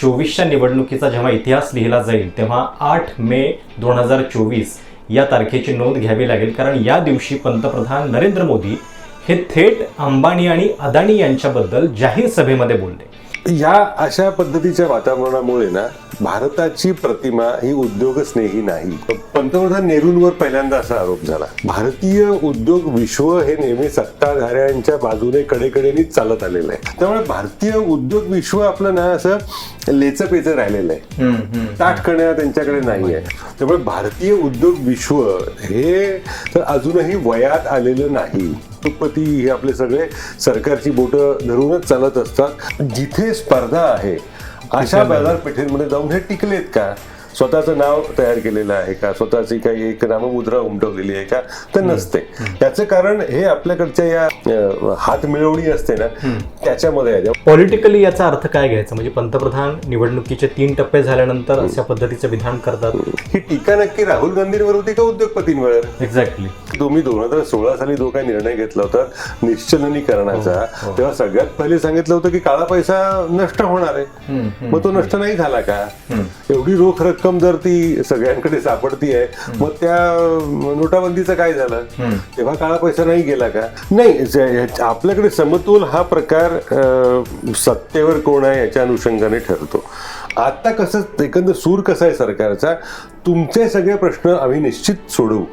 चोवीसच्या निवडणुकीचा जेव्हा इतिहास लिहिला जाईल तेव्हा आठ मे दोन हजार चोवीस या तारखेची नोंद घ्यावी लागेल. कारण या दिवशी पंतप्रधान नरेंद्र मोदी हे थेट अंबानी आणि अदानी यांच्याबद्दल जाहीर सभेमध्ये बोलले. या अशा पद्धतीच्या वातावरणामुळे ना भारताची प्रतिमा ही उद्योगस्नेही नाही. पंतप्रधान नेहरूंवर पहिल्यांदा असा आरोप झाला. भारतीय उद्योग विश्व हे नेहमी सत्ताधाऱ्यांच्या बाजूने कडेकडेनीच चालत आलेलं आहे. त्यामुळे भारतीय उद्योग विश्व आपलं ना असं लेचपेचं राहिलेलं आहे. ताटकण्या त्यांच्याकडे नाही आहे त्यामुळे भारतीय उद्योग विश्व हे तर अजूनही वयात आलेलं नाही. उद्योगपती हे आपले सगळे सरकारची बोटं धरूनच चालत असतात. जिथे स्पर्धा आहे अशा बाजारपेठेमध्ये जाऊन हे टिकलेत का? स्वतःचं नाव तयार केलेलं आहे का? स्वतःची काही एक नाममुद्रा उमटवलेली आहे का? तर नसते. त्याचं कारण हे आपल्याकडच्या या हात मिळवणी असते ना त्याच्यामध्ये आहे. पॉलिटिकली याचा अर्थ काय घ्यायचा? म्हणजे पंतप्रधान निवडणुकीचे तीन टप्पे झाल्यानंतर अशा पद्धतीचं विधान करतात. ही टीका नक्की राहुल गांधींवर होती का उद्योगपतींवर एक्झॅक्टली तुम्ही दोन हजार सोळा साली जो काही निर्णय घेतला होता निश्चलनीकरणाचा तेव्हा सगळ्यात पहिले सांगितलं होतं की काळा पैसा नष्ट होणार आहे. मग तो नष्ट नाही झाला का? एवढी रोख रक्कम जर ती सगळ्यांकडे सापडती आहे मग त्या नोटाबंदीचं काय झालं? तेव्हा काळा पैसा नाही गेला का? नाही आपल्याकडे समतोल हा प्रकार सत्तेवर कोण आहे याच्या अनुषंगाने ठरतो. आता कसं एकंदर सूर कसा आहे सरकारचा? तुमचे सगळे प्रश्न आम्ही निश्चित सोडवू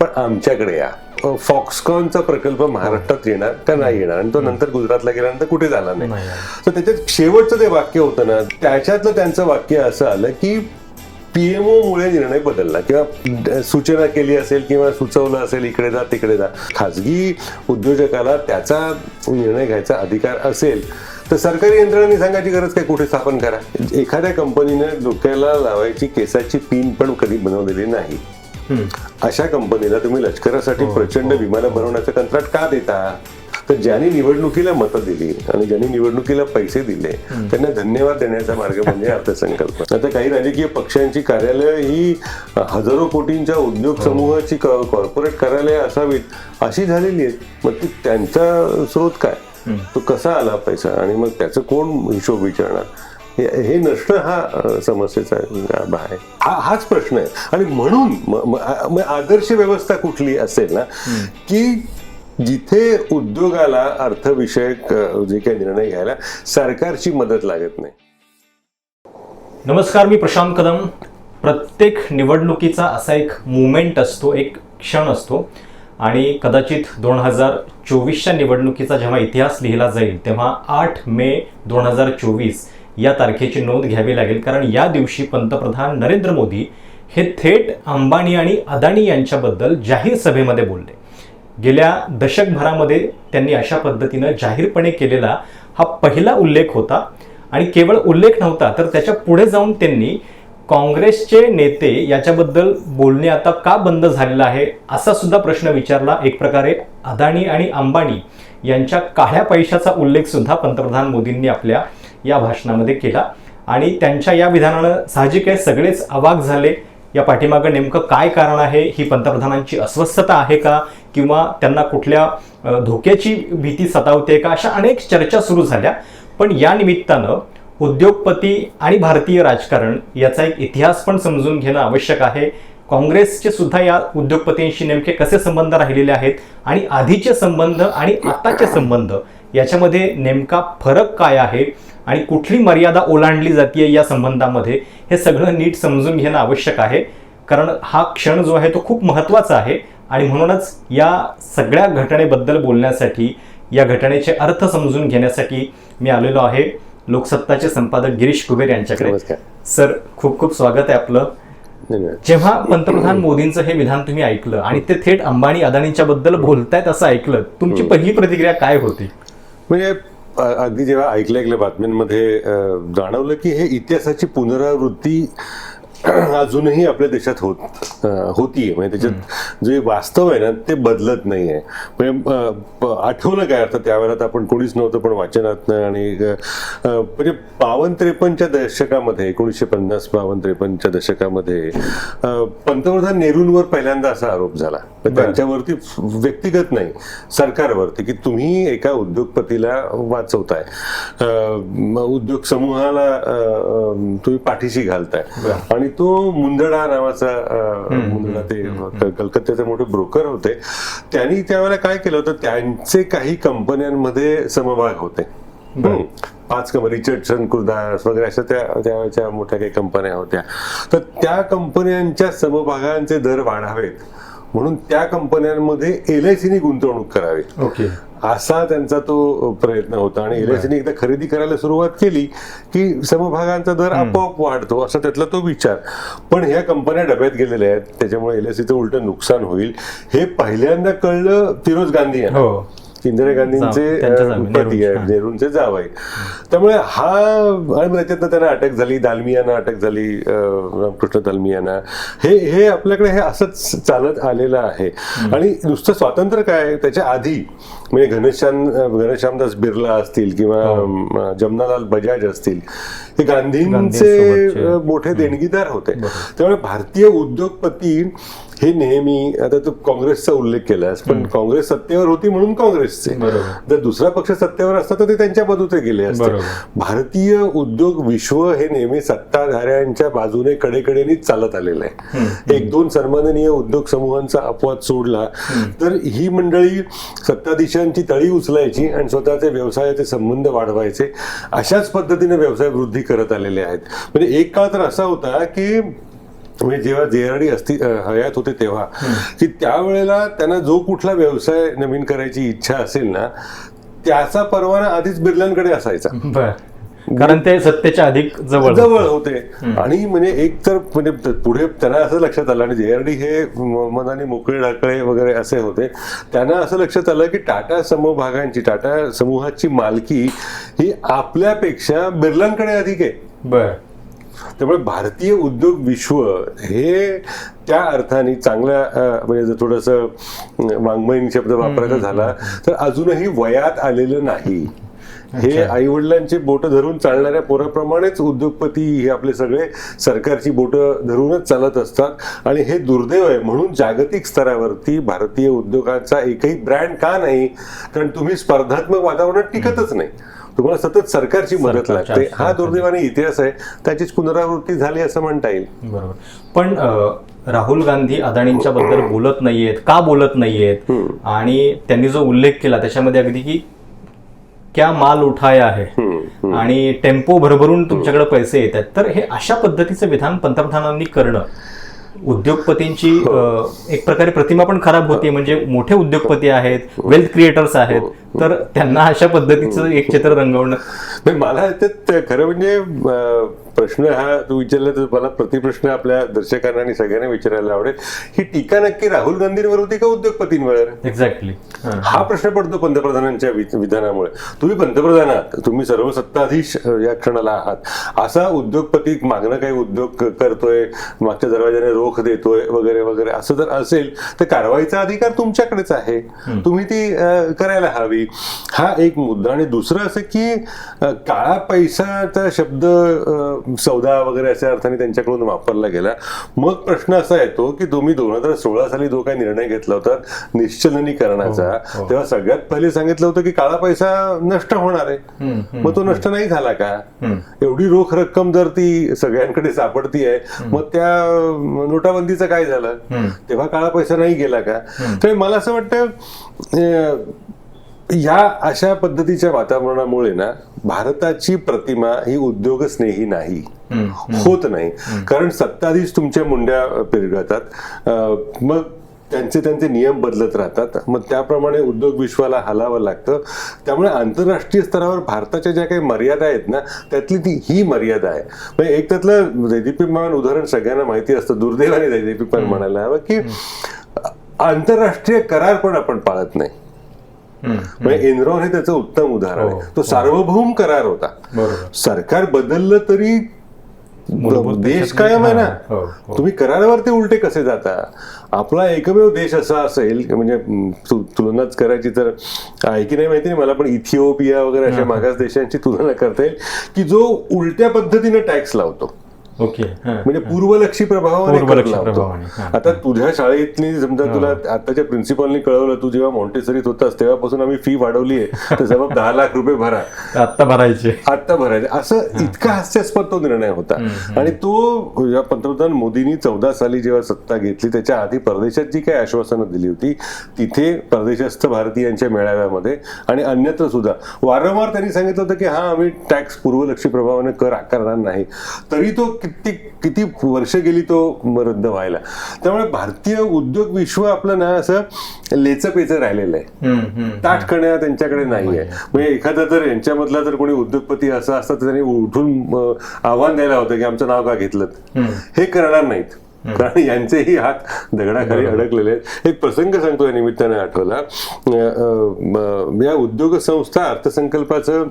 पण आमच्याकडे या. फॉक्सकॉनचा प्रकल्प महाराष्ट्रात येणार का नाही येणार? आणि तो नंतर गुजरातला गेल्यानंतर कुठे झाला नाही? नाही तर त्याच्यात शेवटचं ते वाक्य होतं ना त्याच्यातलं त्यांचं वाक्य असं आलं की पीएमओ मुळे निर्णय बदलला किंवा सूचना केली असेल किंवा सुचवलं असेल इकडे जा तिकडे जा. खाजगी उद्योजकाला त्याचा निर्णय घ्यायचा अधिकार असेल तर सरकारी यंत्रणांनी सांगायची गरज काय? कुठे स्थापन करा. एखाद्या कंपनीने डोक्याला लावायची केसाची पिन पण कधी बनवलेली नाही. अशा कंपनीला तुम्ही लष्करासाठी प्रचंड विमानं बनवण्याचं कंत्राट का देता? तर ज्यांनी निवडणुकीला मतं दिली आणि ज्यांनी निवडणुकीला पैसे दिले त्यांना धन्यवाद देण्याचा मार्ग म्हणजे अर्थसंकल्प. आता काही राजकीय पक्षांची कार्यालय ही हजारो कोटींच्या उद्योग समूहाची कॉर्पोरेट कार्यालय असावीत अशी झालेली आहेत. मग ती त्यांचा स्रोत काय? तो कसा आला पैसा? आणि मग त्याचं कोण हिशोब विचारणार? हे हे नसणं हा समस्येचा गाभा आहे. हा हाच प्रश्न आहे. आणि म्हणून आदर्श व्यवस्था कुठली असेल ना की जिथे उद्योगाला अर्थविषयक जे काही निर्णय घ्यायला सरकारची मदत लागत नाही. नमस्कार मी प्रशांत कदम. प्रत्येक निवडणुकीचा असा एक मुवमेंट असतो एक क्षण असतो. आणि कदाचित दोन हजार चोवीसच्या निवडणुकीचा जेव्हा इतिहास लिहिला जाईल तेव्हा आठ मे दोन हजार चोवीस या तारखेची नोंद घ्यावी लागेल. कारण या दिवशी पंतप्रधान नरेंद्र मोदी हे थेट अंबानी आणि अदानी यांच्याबद्दल जाहीर सभेमध्ये बोलले. गेल्या दशकभरामध्ये त्यांनी अशा पद्धतीनं जाहीरपणे केलेला हा पहिला उल्लेख होता. आणि केवळ उल्लेख नव्हता तर त्याच्या पुढे जाऊन त्यांनी काँग्रेसचे नेते याच्याबद्दल बोलणे आता का बंद झालेलं आहे असा सुद्धा प्रश्न विचारला. एक प्रकारे अदाणी आणि अंबानी यांच्या काळ्या पैशाचा उल्लेख सुद्धा पंतप्रधान मोदींनी आपल्या या भाषणामध्ये केला. आणि त्यांच्या या विधानानं साहजिक आहे सगळेच अवाक झाले. या पाठीमागं नेमकं काय कारण आहे? ही पंतप्रधानांची अस्वस्थता आहे का? किंवा त्यांना कुठल्या धोक्याची भीती सतावते का? अशा अनेक चर्चा सुरू झाल्या. पण या निमित्तानं उद्योगपती आणि भारतीय राजकारण याचा एक इतिहास पण समजून घेणं आवश्यक आहे. काँग्रेसचे सुद्धा या उद्योगपतींशी नेमके कसे संबंध राहिलेले आहेत? आणि आधीचे संबंध आणि आताचे संबंध याच्यामध्ये नेमका फरक काय आहे? आणि कुठली मर्यादा ओलांडली जाते या संबंधामध्ये हे सगळं नीट समजून घेणं आवश्यक आहे. कारण हा क्षण जो आहे तो खूप महत्त्वाचा आहे. आणि म्हणूनच या सगळ्या घटनेबद्दल बोलण्यासाठी या घटनेचे अर्थ समजून घेण्यासाठी मी आलेलो आहे लोकसत्ताचे संपादक गिरीश कुबेर यांच्याकडे. सर खूप खूप स्वागत आहे आपलं. जेव्हा पंतप्रधान मोदींचं हे विधान तुम्ही ऐकलं आणि ते थेट अंबानी अदानींच्या बद्दल बोलतायत असं ऐकलं तुमची पहिली प्रतिक्रिया काय होती? म्हणजे अगदी जेव्हा ऐकल्या ऐकल्या बातम्यांमध्ये जाणवलं की हे इतिहासाची पुनरावृत्ती अजूनही आपल्या देशात होत अ, होतीये. म्हणजे त्याच्यात जे वास्तव आहे ना ते बदलत नाहीये. म्हणजे आठवलं काय? अर्थ त्यावेळेला आपण कोणीच नव्हतं पण वाचनात आणि म्हणजे बावन्न त्रेपन्नच्या दशकामध्ये एकोणीसशे पन्नास बावन्न त्रेपन्नच्या दशकामध्ये पंतप्रधान नेहरूंवर पहिल्यांदा असा आरोप झाला. त्यांच्यावरती व्यक्तिगत नाही सरकारवरती की तुम्ही एका उद्योगपतीला वाचवताय. उद्योग समूहाला तुम्ही पाठीशी घालताय. आणि तो मुंदडा नावाचा मुंदडा ते कलकत्त्याचे मोठे ब्रोकर होते. त्यांनी त्यावेळेला काय केलं होतं? त्यांचे काही कंपन्यांमध्ये समभाग होते. पाच कंपनी रिचर्डसन कुर्दास वगैरे अशा त्या त्यावेळेच्या मोठ्या काही कंपन्या होत्या. तर त्या कंपन्यांच्या समभागांचे दर वाढावेत. म्हणून त्या कंपन्यांमध्ये एल आय सीनी गुंतवणूक करावी. ओके. असा त्यांचा तो प्रयत्न होता. आणि एल आय सीने एकदा खरेदी करायला सुरुवात केली की समभागांचा दर आपोआप वाढतो असा त्यातला तो विचार. पण ह्या कंपन्या डब्यात गेलेल्या आहेत. त्याच्यामुळे एल आय सीचं उलट नुकसान होईल. हे पहिल्यांदा कळलं फिरोज गांधी यांना. हो. इंदिरा गांधींचे जाव- पती नेहरूंचे, आहेत हा. नेहरूंचे जावई त्यामुळे हा आणि त्याच्यातनं त्यांना अटक झाली. दालमियाना अटक झाली रामकृष्ण दालमियाना. हे हे आपल्याकडे हे असंच चालत आलेलं आहे. आणि नुसतं स्वातंत्र्य काय आहे, त्याच्या आधी म्हणजे घनश्याम घनश्यामदास बिर्ला असतील किंवा अं, जमनालाल बजाज असतील हे गांधींचे मोठे देणगीदार होते. त्यामुळे भारतीय उद्योगपती हे नेहमी आता तू काँग्रेसचा उल्लेख केलास पण काँग्रेस सत्तेवर होती म्हणून काँग्रेसचे. जर दुसरा पक्ष सत्तेवर असता तर ते त्यांच्या बाजूचे गेले असते. भारतीय उद्योग विश्व हे नेहमी सत्ताधाऱ्यांच्या बाजूने कडेकडेनीच चालत आलेलं आहे. एक दोन सन्माननीय उद्योग समूहांचा अपवाद सोडला तर ही मंडळी सत्ताधीशांची तळी उचलायची आणि स्वतःचे व्यवसायाचे संबंध वाढवायचे अशाच पद्धतीने व्यवसाय वृद्धी करत आलेले आहेत. म्हणजे एक काळ तर असा होता की म्हणजे जेव्हा जेआरडी असती हयात होते तेव्हा की त्यावेळेला त्यांना जो कुठला व्यवसाय नवीन करायची इच्छा असेल ना त्याचा परवाना आधीच बिर्लांकडे असायचा. कारण ते सत्तेच्या अधिक जवळ जवळ होते. आणि म्हणजे एक तर म्हणजे पुढे त्यांना असं लक्षात आलं आणि जेआरडी हे मनाने मोकळे ढाकळे वगैरे असे होते त्यांना असं लक्षात आलं की टाटा समभागांची टाटा समूहाची मालकी ही आपल्यापेक्षा बिर्लांकडे अधिक आहे. बर. त्यामुळे भारतीय उद्योग विश्व हे त्या अर्थाने चांगल्या म्हणजे जर थोडंसं वाङ्मयीन शब्द वापरायचा झाला तर अजूनही वयात आलेलं नाही. हे आई वडिलांची बोट धरून चालणाऱ्या पोराप्रमाणेच उद्योगपती हे आपले सगळे सरकारची बोट धरूनच चालत असतात. आणि हे दुर्दैव आहे. म्हणून जागतिक स्तरावरती भारतीय उद्योगाचा एकही ब्रँड का नाही? कारण तुम्ही स्पर्धात्मक वातावरणात टिकतच नाही. तुम्हाला सतत सरकारची मदत लागते. हा. दुर्दैवाने इतिहास आहे. त्याचीच पुनरावृत्ती झाली असं म्हणता येईल. बरोबर. पण राहुल गांधी अदाणींच्या बद्दल बोलत नाहीयेत का बोलत नाहीयेत? आणि त्यांनी जो उल्लेख केला त्याच्यामध्ये अगदी की क्या माल उठाया आहे. आणि टेम्पो भरभरून तुमच्याकडे पैसे येतात. तर हे अशा पद्धतीचं विधान पंतप्रधानांनी करणं उद्योगपतींची अ, एक प्रकारे प्रतिमा पण खराब होती. म्हणजे मोठे उद्योगपती आहेत वेल्थ क्रिएटर्स आहेत. तर त्यांना अशा पद्धतीचं एक चित्र रंगवणं. मला खरं म्हणजे प्रश्न हा तू विचारला तर मला प्रतिप्रश्न आपल्या दर्शकांना आणि सगळ्यांना विचारायला आवडेल. ही टीका नक्की राहुल गांधींवर होती का उद्योगपतींवर? एक्झॅक्टली हा. प्रश्न पडतो पंतप्रधानांच्या विधानामुळे. तुम्ही पंतप्रधान आहात तुम्ही सर्व सत्ताधीश या क्षणाला आहात. असा उद्योगपती मागणं काही उद्योग करतोय मागच्या दरवाजाने रोख देतोय वगैरे वगैरे असं जर असेल तर कारवाईचा अधिकार तुमच्याकडेच आहे. तुम्ही ती करायला हवी. हा एक मुद्दा. आणि दुसरं असं की काळा पैसाचा शब्द सौदा वगैरे अशा अर्थाने त्यांच्याकडून वापरला गेला मग प्रश्न असा येतो की तुम्ही दोन हजार सोळा साली जो काही निर्णय घेतला होता निश्चलनीकरणाचा हो, तेव्हा सगळ्यात पहिले सांगितलं होतं की काळा पैसा नष्ट होणार आहे. मग तो नष्ट नाही झाला का? एवढी रोख रक्कम जर ती सगळ्यांकडे सापडती आहे मग त्या नोटाबंदीचं काय झालं? तेव्हा काळा पैसा नाही गेला का? तर मला असं वाटतं अं, या अशा पद्धतीच्या वातावरणामुळे ना भारताची प्रतिमा ही उद्योगस्नेही नाही. होत नाही. कारण सत्ताधीश तुमच्या मुंड्या पिरगळतात. अं, मग त्यांचे त्यांचे नियम बदलत राहतात. मग त्याप्रमाणे उद्योग विश्वाला हलावं लागतं. त्यामुळे आंतरराष्ट्रीय स्तरावर भारताच्या ज्या काही मर्यादा आहेत ना त्यातली ती ही मर्यादा आहे. म्हणजे एक त्यातलं दैदिप्यमान उदाहरण सगळ्यांना माहिती असतं. दुर्दैवाने दैदिप्यमान म्हणायला हवं की आंतरराष्ट्रीय करार पण आपण पाळत नाही. म्हणजे एनरॉन हे त्याचं उत्तम उदाहरण हो, आहे तो सार्वभौम करार होता. सरकार बदललं तरी देश कायम आहे ना. हा, हो, हो. तुम्ही करारावरती उलटे कसे जाता? आपला एकमेव देश असा असेल की म्हणजे तुलनाच करायची तर आहे की नाही माहिती नाही. मला पण इथिओपिया वगैरे अशा मागास देशांची तुलना करता येईल की जो उलट्या पद्धतीने टॅक्स लावतो. ओके. म्हणजे पूर्वलक्षी प्रभावाने हा. आता तुझ्या शाळेतली समजा तुला आताच्या प्रिन्सिपलनी कळवलं तू जेव्हा मॉन्टेसरीत होतास तेव्हापासून आम्ही फी वाढवली आहे तर जबाब दहा लाख रुपये भरा. आत्ता भरायचे. आता भरायचं. असं इतका हास्यास्पद तो निर्णय होता. आणि तो या पंतप्रधान मोदींनी चौदा साली जेव्हा सत्ता घेतली त्याच्या आधी परदेशात जी काही आश्वासनं दिली होती तिथे परदेशस्थ भारतीयांच्या मेळाव्यामध्ये आणि अन्यत्र सुद्धा. वारंवार त्यांनी सांगितलं होतं की हा आम्ही टॅक्स पूर्वलक्षी प्रभावाने कर आकारणार नाही. तरी तो किती किती वर्ष गेली तो रद्द व्हायला. त्यामुळे भारतीय उद्योग विश्व आपलं ना असं लेचपेचं राहिलेलं आहे. ताटकण्या त्यांच्याकडे नाहीये. म्हणजे एखादा जर यांच्यामधला जर कोणी उद्योगपती असा असता तर त्यांनी उठून आव्हान द्यायला होतं की आमचं नाव का घेतलं हे करणार नाहीत. कारण यांचेही हात दगडाखाली अडकलेले आहेत. एक प्रसंग सांगतो या निमित्ताने आठवला. या उद्योग संस्था अर्थसंकल्पाचं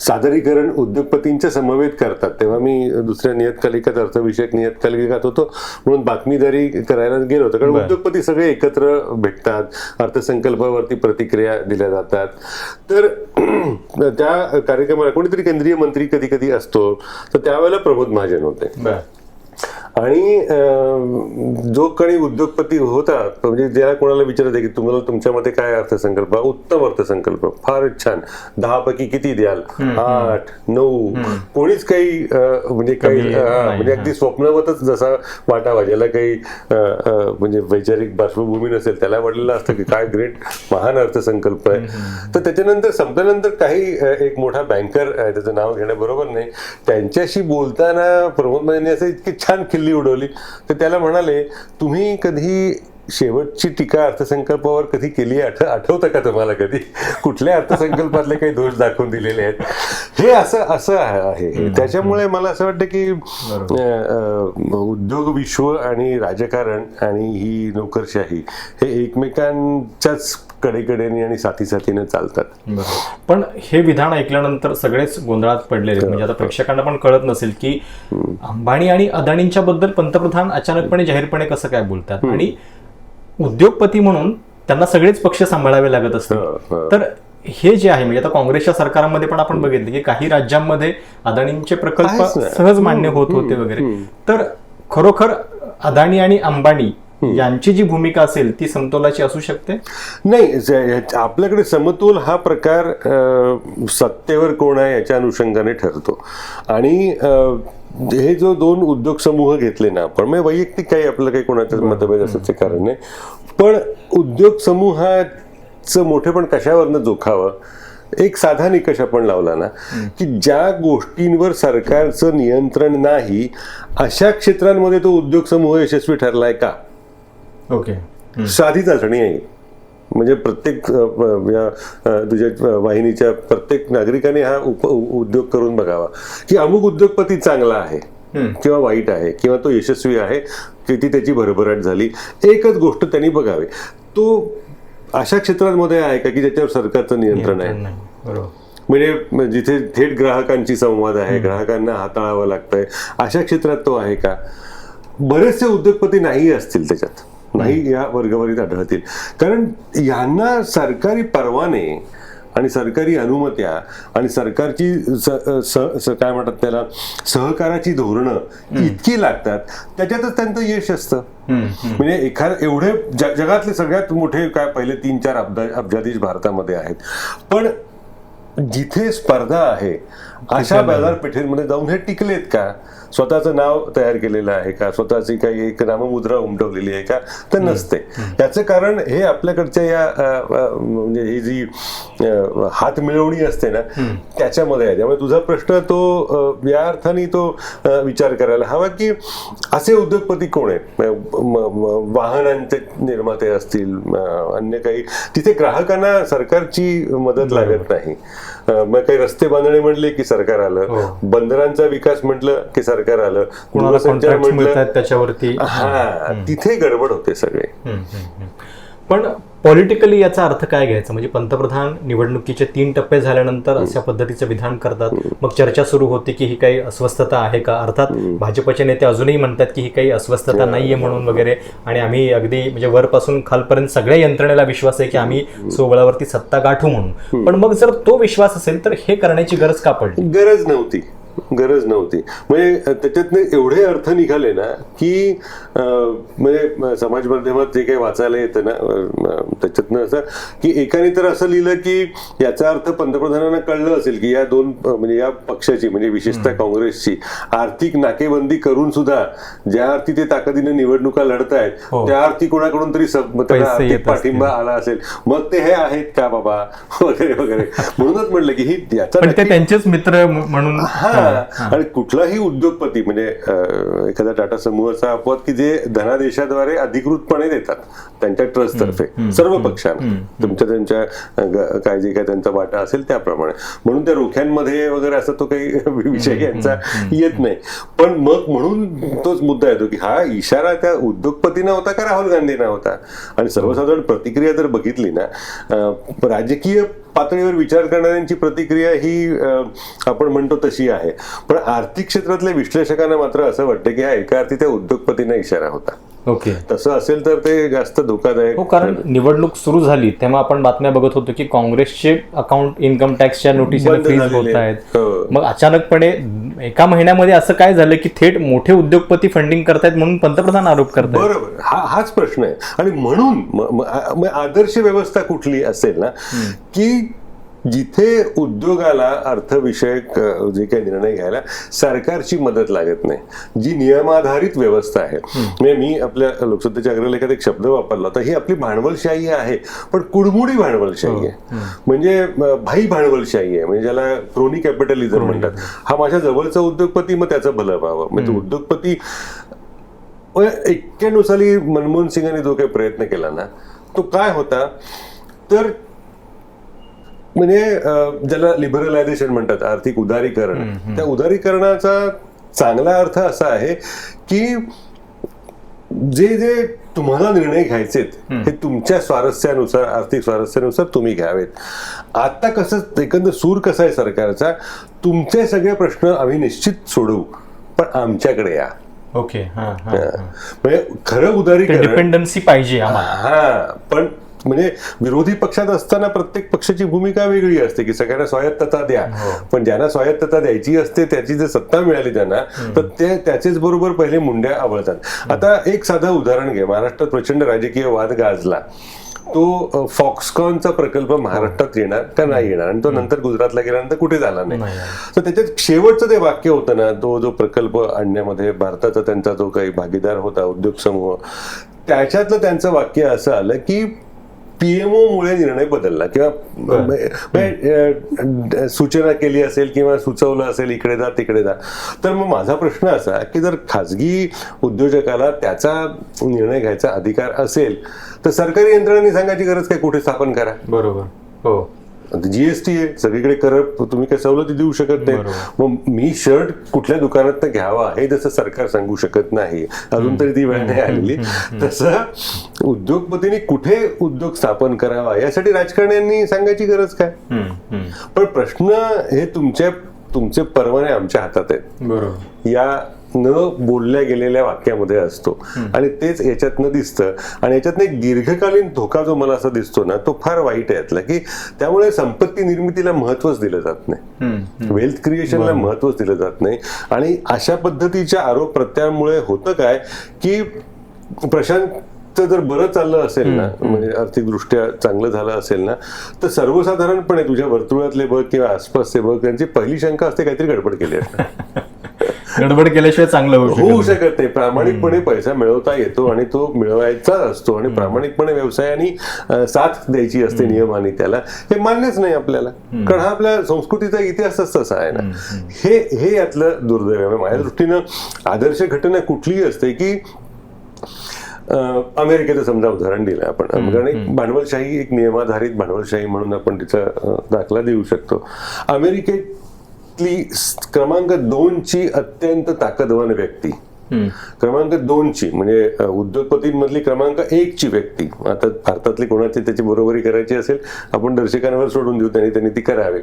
सादरीकरण उद्योगपतींच्या समवेत करतात. तेव्हा मी दुसऱ्या नियतकालिकात अर्थविषयक नियतकालिकात होतो म्हणून बातमीदारी करायला गेलो होतो. कारण. उद्योगपती सगळे एकत्र भेटतात अर्थसंकल्पावरती प्रतिक्रिया दिल्या जातात. तर त्या कार्यक्रमाला कोणीतरी केंद्रीय मंत्री कधी कधी असतो तर त्यावेळेला प्रमोद महाजन होते. आणि जो काही उद्योगपती होता म्हणजे ज्याला कोणाला विचारायचं की तुम्हाला तुमच्या मते काय अर्थसंकल्प उत्तम अर्थसंकल्प फारच छान. दहा पैकी किती द्याल? आठ नऊ. कोणीच काही म्हणजे काही म्हणजे अगदी स्वप्नवतच जसा वाटावा ज्याला काही म्हणजे वैचारिक पार्श्वभूमी नसेल त्याला वाटलेलं असतं की काय ग्रेट महान अर्थसंकल्प आहे. तर त्याच्यानंतर संपल्यानंतर काही एक मोठा बँकर आहे त्याचं नाव घेणं बरोबर नाही. त्यांच्याशी बोलताना प्रमोद महाजनने असं इतकी छान खिल्ली उडवली. तर त्याला म्हणाले तुम्ही कधी शेवटची टीका अर्थसंकल्पावर कधी केली? आठ आठवतं का तुम्हाला कधी? कुठल्या अर्थसंकल्पातले काही दोष दाखवून दिलेले आहेत? हे असं असं आहे. त्याच्यामुळे मला असं वाटतं की उद्योग विश्व आणि राजकारण आणि ही नोकरशाही हे एकमेकांच्याच कडेकडेने आणि साथी साथीने चालतात पण हे विधान ऐकल्यानंतर सगळेच गोंधळात पडलेले म्हणजे आता प्रेक्षकांना पण कळत नसेल की अंबानी आणि अदानींच्या बद्दल पंतप्रधान अचानकपणे जाहीरपणे कसं काय बोलतात? आणि उद्योगपती म्हणून त्यांना सगळेच पक्ष सांभाळावे लागत असतील हं, हं. तर हे जे आहे म्हणजे आता काँग्रेसच्या सरकारामध्ये पण आपण बघितलं की काही राज्यांमध्ये अदानींचे प्रकल्प. सहज मान्य होत होते वगैरे. तर खरोखर अदानी आणि अंबानी यांची जी भूमिका असेल ती समतोलाची असू शकते? नाही आपल्याकडे समतोल हा प्रकार सत्तेवर कोण आहे याच्या अनुषंगाने ठरतो. आणि हे जो दोन उद्योग समूह घेतले ना आपण म्हणजे वैयक्तिक काही आपलं काही कोणाचं मतभेद असायचं कारण नाही. पण उद्योग समूहाचं मोठेपण कशावरनं जोखावं? एक साधा निकष आपण लावला ना की ज्या गोष्टींवर सरकारचं नियंत्रण नाही अशा क्षेत्रांमध्ये तो उद्योग समूह यशस्वी ठरलाय का? ओके. साधी चाचणी आहे. म्हणजे प्रत्येक या तुझ्या वाहिनीच्या प्रत्येक नागरिकाने हा उप उद्योग करून बघावा. की अमुक उद्योगपती चांगला आहे किंवा वाईट आहे किंवा तो यशस्वी आहे किती त्याची भरभराट झाली एकच गोष्ट त्यांनी बघावी. तो अशा क्षेत्रांमध्ये आहे का की ज्याच्यावर सरकारचं नियंत्रण आहे? म्हणजे जिथे थेट ग्राहकांची संवाद आहे ग्राहकांना हाताळावं लागतंय अशा क्षेत्रात तो आहे का? बरेचसे उद्योगपती नाही असतील त्याच्यात. नाही या वर्गवारीत आढळतील. कारण यांना सरकारी परवाने आणि सरकारी अनुमत्या आणि सरकारची काय म्हणतात त्याला सहकाराची धोरणं इतकी लागतात त्याच्यातच त्यांचं यश असतं. म्हणजे एखाद एवढे जगातले सगळ्यात मोठे काय पहिले तीन चार अब्जा अब्जाधीश भारतामध्ये आहेत. पण जिथे स्पर्धा आहे अशा बाजारपेठेमध्ये जाऊन हे टिकलेत का? स्वतःचं नाव तयार केलेलं आहे का? स्वतःची काही एक नाममुद्रा उमटवलेली आहे का? तर नसते. त्याचं कारण हे आपल्याकडच्या या म्हणजे ही जी हात मिळवणी असते ना त्याच्यामध्ये आहे. त्यामुळे तुझा प्रश्न तो या अर्थाने तो विचार करायला हवा की असे उद्योगपती कोण आहेत? वाहनांचे निर्माते असतील अन्य काही. तिथे ग्राहकांना सरकारची मदत लागत नाही. मग काही रस्ते बांधणे म्हणले की सरकार आलं. हो. बंदरांचा विकास म्हटलं की सरकार आलं. कुणाला म्हटलं त्याच्यावरती? हा तिथे गडबड होते सगळे. पण पॉलिटिकली याचा अर्थ काय घ्यायचा? म्हणजे पंतप्रधान निवडणुकीचे तीन टप्पे झाल्यानंतर अशा पद्धतीचं विधान करतात. मग चर्चा सुरू होते की ही काही अस्वस्थता आहे का? अर्थात भाजपचे नेते अजूनही म्हणतात की ही काही अस्वस्थता नाहीये म्हणून वगैरे. आणि आम्ही अगदी म्हणजे वरपासून खालपर्यंत सगळ्या यंत्रणेला विश्वास आहे की आम्ही सोबळावरती सत्ता गाठू म्हणून. पण मग जर तो विश्वास असेल तर हे करण्याची गरज का पडली? गरज नव्हती. गरज नव्हती. म्हणजे त्याच्यातनं एवढे अर्थ निघाले ना की म्हणजे समाज माध्यमात जे काही वाचायला येतं ना त्याच्यातनं असं की एकाने तर असं लिहिलं की याचा अर्थ पंतप्रधानांना कळलं असेल की या दोन म्हणजे या पक्षाची म्हणजे विशेषतः काँग्रेसची आर्थिक नाकेबंदी करून सुद्धा ज्या अर्थी ते ताकदीने निवडणुका लढतायत हो. त्या अर्थी कोणाकडून तरी आर्थिक. पाठिंबा आला असेल. मग ते हे आहेत का बाबा? वगैरे वगैरे. म्हणूनच म्हटलं की ही याचा त्यांचेच मित्र म्हणून. हा. आणि कुठलाही उद्योगपती म्हणजे एखादा टाटा समूहाचा अपवाद की जे धनादेशाद्वारे अधिकृतपणे देतात त्यांच्या ट्रस्ट तर्फे सर्व पक्षांना तुमच्या त्यांच्या काय जे काय त्यांचा वाटा असेल त्याप्रमाणे. म्हणून त्या रोख्यांमध्ये वगैरे असा तो काही विषय यांचा येत नाही. पण मग म्हणून तोच मुद्दा येतो की हा इशारा त्या उद्योगपतींना होता का राहुल गांधींना होता आणि सर्वसाधारण प्रतिक्रिया जर बघितली ना राजकीय पातळीवर विचार करणाऱ्यांची प्रतिक्रिया ही आपण म्हणतो तशी आहे. पण आर्थिक क्षेत्रातल्या विश्लेषकांना मात्र असं वाटतं की हा एका अर्थी त्या उद्योगपतींना इशारा होता. ओके. तसं असेल तर ते जास्त धोकादायक हो कारण निवडणूक सुरू झाली तेव्हा आपण बातम्या बघत होतो की काँग्रेसचे अकाउंट इन्कम टॅक्सच्या नोटीस होत आहेत. हो. मग अचानकपणे एका महिन्यामध्ये असं काय झालं की थेट मोठे उद्योगपती फंडिंग करतायत म्हणून पंतप्रधान आरोप करतायत? बरोबर. हा हाच प्रश्न आहे. आणि म्हणून आदर्श व्यवस्था कुठली असेल ना की जिथे उद्योगाला अर्थविषयक जे काही निर्णय घ्यायला सरकारची मदत लागत नाही जी नियमाधारित व्यवस्था आहे. म्हणजे मी आपल्या लोकसत्तेच्या अग्रलेखात एक शब्द वापरला होता ही आपली भांडवलशाही आहे पण कुडमुडी भांडवलशाही आहे. म्हणजे भाई भांडवलशाही आहे म्हणजे ज्याला क्रोनी कॅपिटलिझम म्हणतात. हा माझ्या जवळचा उद्योगपती मग त्याचं भलं व्हावं म्हणजे उद्योगपती एक्क्याण्णव साली मनमोहन सिंगांनी जो काही प्रयत्न केला ना तो काय होता? तर म्हणजे ज्याला लिबरलायझेशन म्हणतात आर्थिक उदारीकरण. त्या उदारीकरणाचा चांगला अर्थ असा आहे की जे जे तुम्हाला निर्णय घ्यायचेत हे तुमच्या स्वारस्यानुसार आर्थिक स्वारस्यानुसार तुम्ही घ्यावेत. आता कसं एकंदर सूर कसा आहे सरकारचा तुमचे सगळे प्रश्न आम्ही निश्चित सोडवू पण आमच्याकडे या. ओके म्हणजे खरं उदारीकरण डिपेंडन्सी पाहिजे हा पण म्हणजे विरोधी पक्षात असताना प्रत्येक पक्षाची भूमिका वेगळी असते की सगळ्यांना स्वायत्तता द्या. पण ज्यांना स्वायत्तता द्यायची असते त्याची जर सत्ता मिळाली त्यांना तर ते त्याचेच बरोबर पहिले मुंड्या आवळतात. आता एक साधं उदाहरण घे महाराष्ट्रात प्रचंड राजकीय वाद गाजला. तो फॉक्सकॉनचा प्रकल्प महाराष्ट्रात येणार का नाही येणार? आणि तो नंतर गुजरातला गेल्यानंतर कुठे झाला नाही? नाही तर त्याच्यात शेवटचं ते वाक्य होतं ना तो जो प्रकल्प आणण्यामध्ये भारताचा त्यांचा जो काही भागीदार होता उद्योग समूह त्याच्यातलं त्यांचं वाक्य असं आलं की पीएमओ मुळे निर्णय बदलला किंवा सूचना केली असेल किंवा सुचवलं असेल इकडे जा तिकडे जा. तर मग माझा प्रश्न असा की जर खाजगी उद्योजकाला त्याचा निर्णय घ्यायचा अधिकार असेल तर सरकारी यंत्रणांनी सांगायची गरज काय? कुठे स्थापन करा? बरोबर. हो. जीएसटी आहे सगळीकडे कर तुम्ही काही सवलती देऊ शकत नाही. मग मी शर्ट कुठल्या दुकानात घ्यावा हे जसं सरकार सांगू शकत नाही. अजून तरी ती वेळ नाही आलेली. तसं उद्योगपतींनी कुठे उद्योग स्थापन करावा यासाठी राजकारण्यांनी सांगायची गरज काय. पण प्रश्न हे तुमच्या तुमचे परवाने आमच्या हातात आहेत. बरोबर. या न बोलल्या गेलेल्या वाक्यामध्ये असतो. आणि तेच याच्यातनं दिसतं. आणि याच्यातनं एक दीर्घकालीन धोका जो मला असा दिसतो ना तो फार वाईट आहे यातला की त्यामुळे संपत्ती निर्मितीला महत्वच दिलं जात नाही. वेल्थ क्रिएशनला महत्वच दिलं जात नाही. आणि अशा पद्धतीच्या आरोप प्रत्यामुळे होतं काय की प्रशांत जर बरं चाललं असेल ना म्हणजे आर्थिकदृष्ट्या चांगलं झालं असेल ना तर सर्वसाधारणपणे तुझ्या वर्तुळातले बघ किंवा आसपासचे बघ त्यांची पहिली शंका असते काहीतरी गडबड केली असणार. गडबड केल्याशिवाय चांगलं होऊ शकत नाही. प्रामाणिकपणे पैसा मिळवता येतो आणि तो मिळवायचा असतो आणि प्रामाणिकपणे व्यवसायाने साथ द्यायची असते नियमाने त्याला. हे मान्यच नाही आपल्याला. कारण हा आपल्या संस्कृतीचा इतिहासच तसा आहे ना. हे हे यातलं दुर्दैव आहे. माझ्या दृष्टीनं आदर्श घटना कुठलीही असते की अमेरिकेचं समजा उदाहरण दिलं आपण. कारण एक भांडवलशाही एक नियमाधारित भांडवलशाही म्हणून आपण तिचा दाखला देऊ शकतो. अमेरिकेतली स- क्रमांक दोनची अत्यंत ताकदवान व्यक्ती. क्रमांक दोनची म्हणजे उद्योगपतींमधली क्रमांक एकची व्यक्ती. आता भारतातली कोणाची त्याची बरोबरी करायची असेल आपण दर्शकांवर सोडून देऊ त्यांनी त्यांनी ती करावी.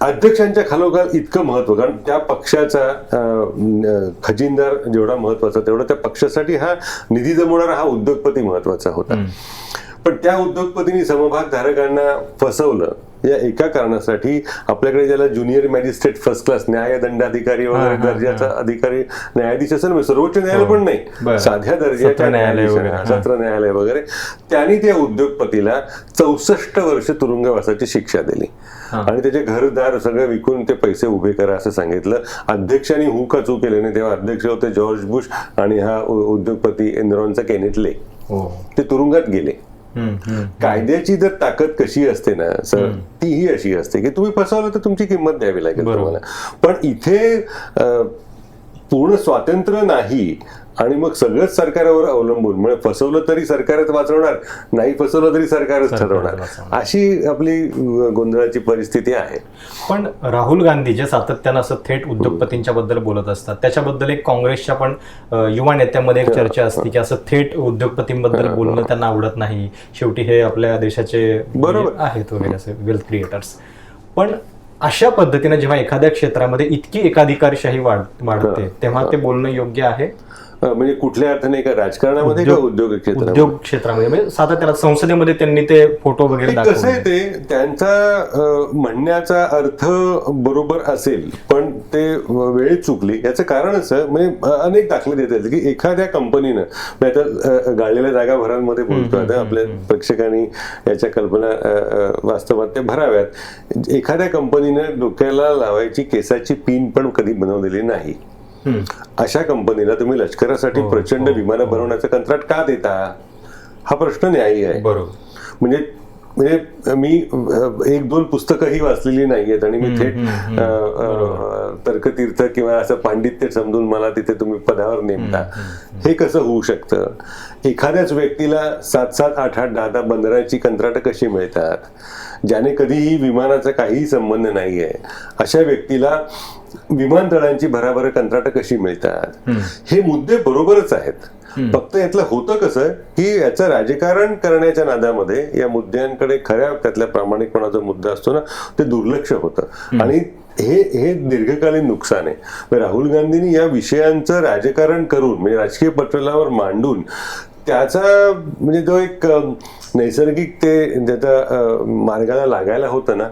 अध्यक्षांच्या खालोखाल इतकं महत्त्व कारण त्या पक्षाचा खजिनदार जेवढा महत्त्वाचा तेवढा त्या पक्षासाठी हा निधी जमवणारा हा उद्योगपती महत्त्वाचा होता. पण त्या उद्योगपतींनी समभाग धारकांना फसवलं. या एका कारणासाठी आपल्याकडे ज्याला ज्युनियर मॅजिस्ट्रेट फर्स्ट क्लास न्याय दंडाधिकारी वगैरे दर्जाचा अधिकारी न्यायाधीश असेल ना, सर्वोच्च न्यायालय पण. नाही साध्या दर्जाच्या न्यायालय. सत्र न्यायालय वगैरे त्यांनी त्या उद्योगपतीला चौसष्ट वर्ष तुरुंगवासाची शिक्षा दिली. आणि त्याचे घरदार सगळं विकून ते पैसे उभे करा असं सांगितलं अध्यक्षांनी हू का चू केले नाही तेव्हा अध्यक्ष होते जॉर्ज बुश आणि हा उद्योगपती एनरॉनचा केनेट ले हो ते तुरुंगात गेले. कायद्याची जर ताकद कशी असते ना सर तीही अशी असते की तुम्ही फसवलं तर तुमची किंमत द्यावी लागेल. तुम्हाला. पण इथे पूर्ण स्वातंत्र्य नाही आणि मग सगळंच सरकारवर अवलंबून म्हणजे फसवलं तरी सरकारच वाचवणार नाही फसवलं तरी सरकारच ठरवणार. वाचवणार. अशी आपली गोंधळाची परिस्थिती आहे. पण राहुल गांधी जे सातत्यानं असं थेट उद्योगपतींच्या बद्दल बोलत असतात त्याच्याबद्दल एक काँग्रेसच्या पण युवा नेत्यांमध्ये एक चर्चा असते की असं थेट उद्योगपतींबद्दल बोलणं त्यांना आवडत नाही. शेवटी हे आपल्या देशाचे बरोबर. आहेत वगैरे असे वेल्थ क्रिएटर्स पण अशा पद्धतीने जेव्हा एखाद्या क्षेत्रामध्ये इतकी एकाधिकारशाही वाढ वाढते तेव्हा ते बोलणं योग्य आहे? म्हणजे कुठल्या अर्थाने का राजकारणामध्ये का उद्योग- क्षेत्रामध्ये? उद्योग क्षेत्रामध्ये? म्हणजे सातत्यानं संसदेमध्ये त्यांनी ते फोटो वगैरे कसं आहे ते त्यांचा म्हणण्याचा अर्थ बरोबर असेल पण ते वेळेत चुकली. याचं कारण असं म्हणजे अनेक दाखले देता येतील की एखाद्या कंपनीनं मी आता गाळलेल्या जागा भरांमध्ये बोलतो आता आपल्या प्रेक्षकांनी याच्या कल्पना वास्तवात त्या भराव्यात. एखाद्या कंपनीनं डोक्याला लावायची केसाची पिन पण कधी बनवलेली नाही. अशा कंपनीला तुम्ही लष्करासाठी हो, प्रचंड हो, विमानं बनवण्याचं कंत्राट का देता? हा प्रश्न न्यायी आहे. बरोबर. म्हणजे म्हणजे मी एक दोन पुस्तकंही वाचलेली नाही आहेत आणि मी थेट तर्कतीर्थ किंवा असं पांडित्य समजून मला तिथे तुम्ही पदावर नेमता. हे कसं होऊ शकतं? एखाद्याच व्यक्तीला सात सात आठ आठ दहा दहा बंदराची कंत्राटं कशी मिळतात? ज्याने कधीही विमानाचा काहीही संबंध नाही आहे अशा व्यक्तीला विमानतळांची भराभर कंत्राटं कशी मिळतात. हे मुद्दे बरोबरच आहेत. फक्त यातलं होतं कसं की याचं राजकारण करण्याच्या नादामध्ये या मुद्द्यांकडे खऱ्या त्यातल्या प्रामाणिकपणाचा मुद्दा असतो ना ते दुर्लक्ष होतं. आणि हे हे दीर्घकालीन नुकसान आहे. राहुल गांधींनी या विषयांचं राजकारण करून म्हणजे राजकीय पटलावर मांडून त्याचा म्हणजे जो एक नैसर्गिक ते ज्याच्या मार्गाला लागायला होतं ना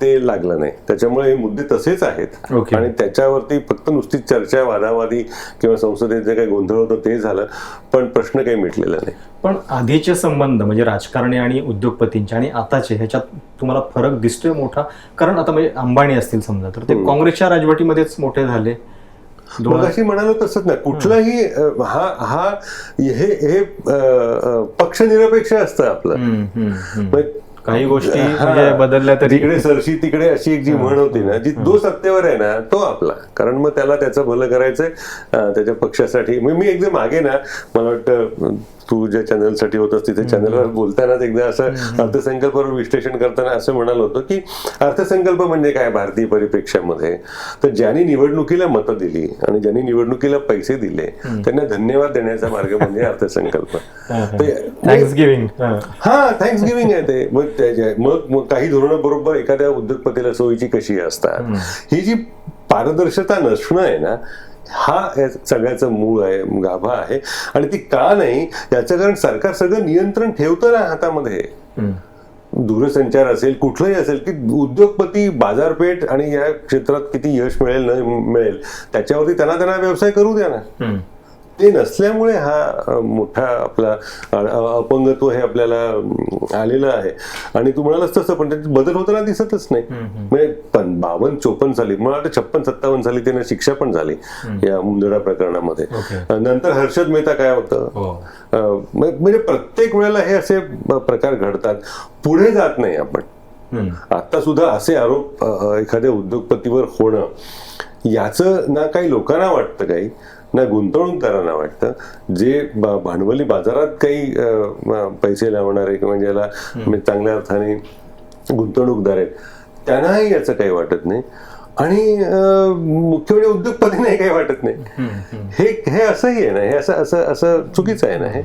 ते लागलं नाही. त्याच्यामुळे हे मुद्दे तसेच आहेत. आणि त्याच्यावरती फक्त नुसती चर्चा वादावादी किंवा संसदेत जे काही गोंधळ होतं ते झालं पण प्रश्न काही मिटलेला नाही. पण आधीचे संबंध म्हणजे राजकारणी आणि उद्योगपतींचे आणि आताचे ह्याच्यात तुम्हाला फरक दिसतोय मोठा? कारण आता म्हणजे अंबानी असतील समजा तर ते काँग्रेसच्या राजवटीमध्येच मोठे झाले. दोन मग अशी म्हणालो तसंच ना कुठलाही हा हा हे हे पक्षनिरपेक्ष असतं आपलं. काही गोष्टी. म्हणजे बदलल्या तरी. तिकडे सरशी तिकडे अशी एक जी म्हण होती ना जी जो सत्तेवर आहे ना तो आपला. कारण मग त्याला त्याचं भलं करायचंय त्याच्या पक्षासाठी. मग मी एकदा मागे ना मला वाटतं तू ज्या चॅनलसाठी होतस तिथे चॅनलवर बोलतानाच एकदा असं अर्थसंकल्पावर विश्लेषण करताना असं म्हणालो होतो की अर्थसंकल्प म्हणजे काय? भारतीय परिप्रेक्ष्यामध्ये. तर ज्यांनी निवडणुकीला मतं दिली आणि ज्यांनी निवडणुकीला पैसे दिले त्यांना धन्यवाद देण्याचा मार्ग म्हणजे अर्थसंकल्प. ते- थँक्स गिव्हिंग हा. थँक्स गिव्हिंग आहे ते. मग त्याच्या मग काही धोरणं बरोबर एखाद्या उद्योगपतीला सोयीची कशी असतात? ही जी पारदर्शकता नसणं आहे ना हा सगळ्याचं मूळ आहे गाभा आहे. आणि ती का नाही याचं कारण सरकार सगळं नियंत्रण ठेवतं ना हातामध्ये. दूरसंचार असेल कुठलंही असेल की उद्योगपती बाजारपेठ आणि या क्षेत्रात किती यश मिळेल न मिळेल त्याच्यावरती त्यांना त्यांना व्यवसाय करू द्या ना. ते नसल्यामुळे हा मोठा आपला अपंगत्व हे आपल्याला आलेलं आहे. आणि तू म्हणालास तसं पण त्यात बदल होताना दिसतच नाही. म्हणजे पण बावन्न चोपन्न साली मला वाटतं छप्पन सत्तावन्न साली त्यांना शिक्षा पण झाली या मुंदडा प्रकरणामध्ये. नंतर हर्षद मेहता काय होतं? हो. म्हणजे प्रत्येक वेळेला हे असे प्रकार घडतात. पुढे जात नाही आपण. आता सुद्धा असे आरोप एखाद्या उद्योगपतीवर होणं याचं ना काही लोकांना वाटतं काही ना गुंतवणूकदारांना वाटतं. जे भांडवली बाजारात काही पैसे लावणारे किंवा ज्याला चांगल्या अर्थाने गुंतवणूकदार आहेत त्यांनाही याचं काही वाटत नाही. आणि मुख्य म्हणजे उद्योगपतींनाही काही वाटत नाही. हे हे असंही आहे ना हे असं असं असं चुकीचं आहे ना हे?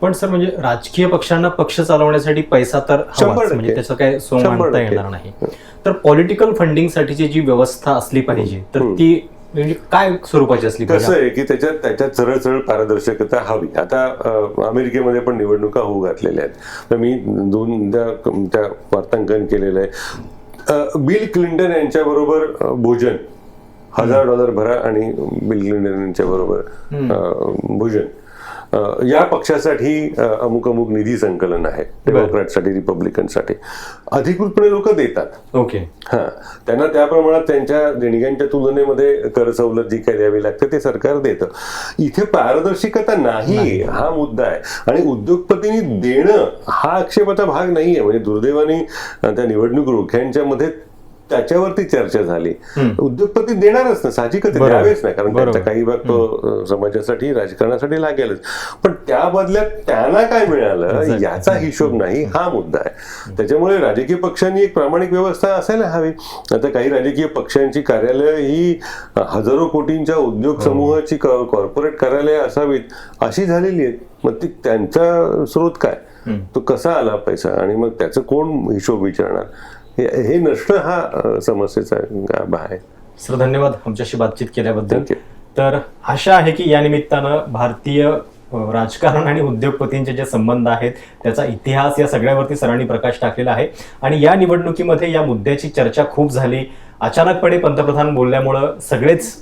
पण सर म्हणजे राजकीय पक्षांना पक्ष चालवण्यासाठी पैसा तर. म्हणजे त्याचं काय टक्के. येणार नाही. तर पॉलिटिकल फंडिंग साठीची जी व्यवस्था असली पाहिजे तर ती म्हणजे काय स्वरूपाची असली कसं आहे की त्याच्यात त्याच्यात सरळ सरळ पारदर्शकता हवी. आता अमेरिकेमध्ये पण निवडणुका होऊ घातलेल्या आहेत. तर मी दोनदा त्या वार्तांकन केलेलं आहे. बिल क्लिंटन यांच्याबरोबर अ, भोजन. हजार डॉलर भरा आणि बिल क्लिंटन यांच्या बरोबर भोजन. या पक्षासाठी अमुक अमुक निधी संकलन आहे डेमोक्रॅटसाठी रिपब्लिकनसाठी. अधिकृतपणे लोक देतात. ओके. हा. त्यांना त्या प्रमाणात त्यांच्या देणग्यांच्या तुलनेमध्ये कर सवलत जी काही द्यावी लागते ते सरकार देतं. इथे पारदर्शकता नाही हा मुद्दा आहे. आणि उद्योगपतींनी देणं हा आक्षेपाचा भाग नाहीये. म्हणजे दुर्दैवाने त्या निवडणूक रोख्यांच्या मध्ये त्याच्यावरती चर्चा झाली. उद्योगपती देणारच ना साहजिकच. द्यावेच नाही कारण. त्यांचा काही भाग तो समाजासाठी राजकारणासाठी लागेलच. पण त्या बदल्यात त्यांना काय मिळालं याचा हिशोब नाही हा मुद्दा आहे. त्याच्यामुळे राजकीय पक्षांनी एक प्रामाणिक व्यवस्था असायला हवी. आता काही राजकीय पक्षांची कार्यालय ही हजारो कोटींच्या उद्योग समूहाची कॉर्पोरेट कार्यालय असावीत अशी झालेली आहेत. मग ती त्यांचा स्रोत काय? तो कसा आला पैसा? आणि मग त्याचं कोण हिशोब विचारणार? हे नसणं हा समस्येचा गाभा आहे. सर धन्यवाद आमच्याशी बातचीत केल्याबद्दल. तर आशा आहे की या निमित्तानं भारतीय राजकारण आणि उद्योगपतींचे जे संबंध आहेत त्याचा इतिहास या सगळ्यावरती सरांनी प्रकाश टाकलेला आहे. आणि या निवडणुकीमध्ये या मुद्द्याची चर्चा खूप झाली. अचानकपणे पंतप्रधान बोलल्यामुळं सगळेच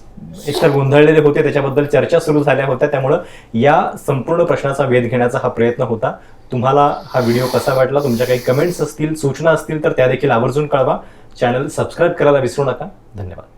एकतर गोंधळलेले होते त्याच्याबद्दल चर्चा सुरू झाल्या होत्या. त्यामुळं या संपूर्ण प्रश्नाचा वेध घेण्याचा हा प्रयत्न होता. तुम्हाला हा व्हिडिओ कसा वाटला तुमच्या काही कमेंट्स असतील सूचना असतील तर त्या देखील आवर्जून कळवा. चॅनल सबस्क्राईब करायला विसरू नका. धन्यवाद.